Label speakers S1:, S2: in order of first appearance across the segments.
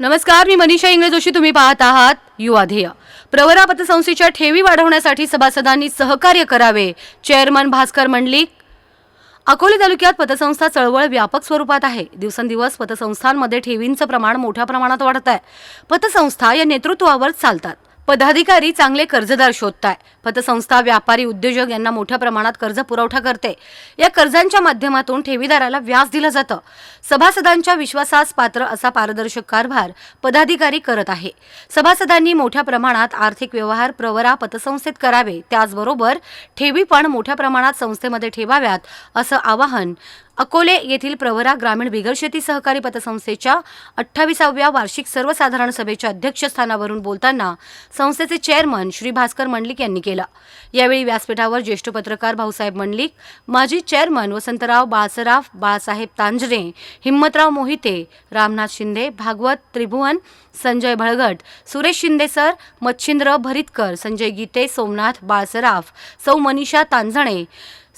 S1: नमस्कार मी मनीषा इंगळे जोशी. तुम्ही पाहत आहात युवा ध्येय. प्रवरा पतसंस्थेच्या ठेवी वाढवण्यासाठी सभासदांनी सहकार्य करावे चेअरमन भास्कर मंडलिक. अकोले तालुक्यात पतसंस्था चळवळ व्यापक स्वरूपात आहे. दिवसेंदिवस पतसंस्थांमध्ये ठेवींचं प्रमाण मोठ्या प्रमाणात वाढत आहे पतसंस्था या नेतृत्वावर चालतात. पदाधिकारी चांगले कर्जदार शोधताय. पतसंस्था व्यापारी उद्योजक यांना मोठ्या प्रमाणात कर्ज पुरवठा करते. या कर्जांच्या माध्यमातून ठेवीदाराला व्याज दिलं जातं. सभासदांच्या विश्वासास पात्र असा पारदर्शक कारभार पदाधिकारी करत आहे. सभासदांनी मोठ्या प्रमाणात आर्थिक व्यवहार प्रवरा पतसंस्थेत करावे. त्याचबरोबर ठेवी पण मोठ्या प्रमाणात संस्थेमध्ये ठेवाव्यात असं आवाहन अकोले येथील प्रवरा ग्रामीण बिगरशेती सहकारी पतसंस्थेच्या अठ्ठावीसाव्या वार्षिक सर्वसाधारण सभेच्या अध्यक्षस्थानावरून बोलताना संस्थेचे चेअरमन श्री भास्कर मंडलिक यांनी केलं. यावेळी व्यासपीठावर ज्येष्ठ पत्रकार भाऊसाहेब मंडलिक माजी चेअरमन वसंतराव बाळसराफ बाळासाहेब तांजरे हिम्मतराव मोहिते रामनाथ शिंदे भागवत त्रिभुवन संजय भळगट सुरेश शिंदे सर मच्छिंद्र भरितकर संजय गीते सोमनाथ बाळसराफ सौ मनीषा तांजणे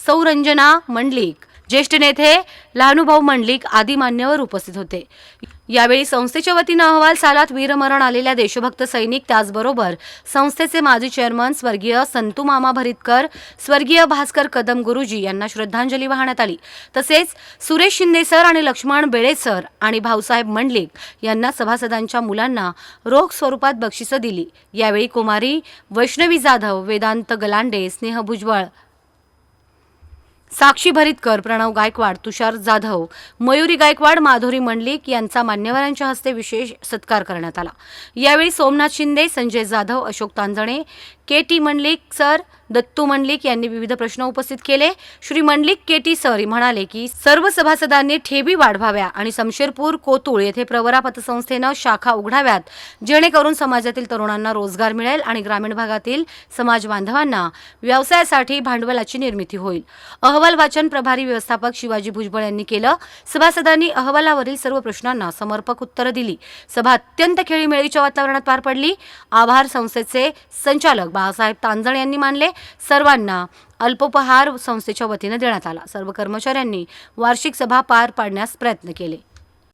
S1: सौरंजना मंडलिक ज्येष्ठ नेते लहानुभाऊ मंडलिक आदी मान्यवर उपस्थित होते. यावेळी संस्थेच्या वतीनं अहवाल सालात वीरमरण आलेल्या देशभक्त सैनिक त्याचबरोबर संस्थेचे माजी चेअरमन स्वर्गीय संतू मामा भरितकर स्वर्गीय भास्कर कदम गुरुजी यांना श्रद्धांजली वाहण्यात आली. तसेच सुरेश शिंदे सर आणि लक्ष्मण बेळे सर आणि भाऊसाहेब मंडलिक यांना सभासदांच्या मुलांना रोख स्वरूपात बक्षिसं दिली. यावेळी कुमारी वैष्णवी जाधव वेदांत गलांडे स्नेह भुजबळ साक्षी भरितकर प्रणव गायकवाड तुषार जाधव मयुरी गायकवाड माधुरी मंडलिक यांचा मान्यवरांच्या हस्ते विशेष सत्कार करण्यात आला. यावेळी Somnath Shinde Sanjay Jadhav Ashok Tanjane K T Mandlik sir Dattu Mandlik यांनी विविध प्रश्न उपस्थित केले. Shri Mandlik K T sir म्हणाले की सर्व सभासदांनी ठेवी वाढवाव्या आणि समशेरपूर कोतुळ येथे प्रवरा पतसंस्थेनं शाखा उघडाव्यात. जेणेकरून समाजातील तरुणांना रोजगार मिळेल आणि ग्रामीण भागातील समाज बांधवांना व्यवसायासाठी भांडवलाची निर्मिती होईल. अहवाल वाचन प्रभारी व्यवस्थापक शिवाजी भुजबळ यांनी केलं. सभासदांनी अहवालावरील सर्व प्रश्नांना समर्पक उत्तरं दिली. सभा अत्यंत खेळीमेळीच्या वातावरणात पार पडली. आभार संस्थेचे संचालक बाळासाहेब तांजण यांनी मानले. सर्वांना अल्पोपहार संस्थेच्या वतीनं देण्यात आला. सर्व कर्मचाऱ्यांनी वार्षिक सभा पार पाडण्यास प्रयत्न केले.